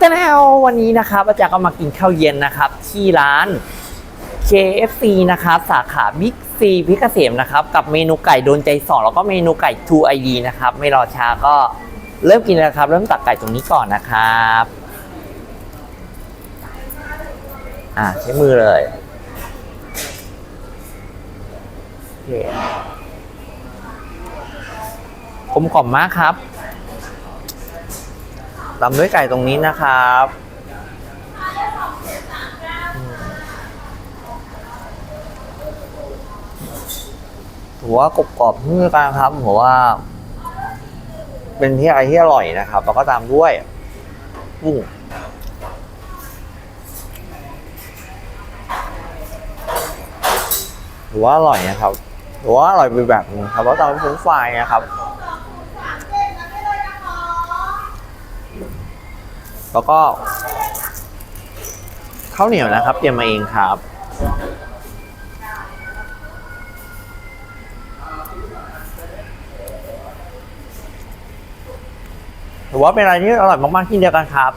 ต่แนววันนี้นะครับอาจารย์ก็มากินข้าวเย็นนะครับ ที่ร้าน KFC นะครับ สาขาบิ๊กซีพิกเกษมนะครับ กับเมนูไก่โดนใจสองแล้วก็เมนูไก่ 2 ID นะครับ ไม่รอช้าก็เริ่มกินเลยนะครับ เริ่มตักไก่ตรงนี้ก่อนนะครับ อ่าใช้มือเลยโอเคกลมกล่อมมากครับ ตำด้วยไก่ตรงนี้นะครับ ถือว่ากรอบกรอบเมื่อกันครับผมว่า เป็นที่อะไรที่อร่อยนะครับ แล้วก็ตามด้วยกุ้งถือว่าอร่อยนะครับถือว่าอร่อยไปแบบนึงครับแล้วตามด้วยฟรนช์ฟรายนะครับ แล้วก็ข้าวเหนียวนะครับ เตรียมมาเองครับ ถือว่าเป็นอะไรที่อร่อยมากๆที่เดียวกันครับ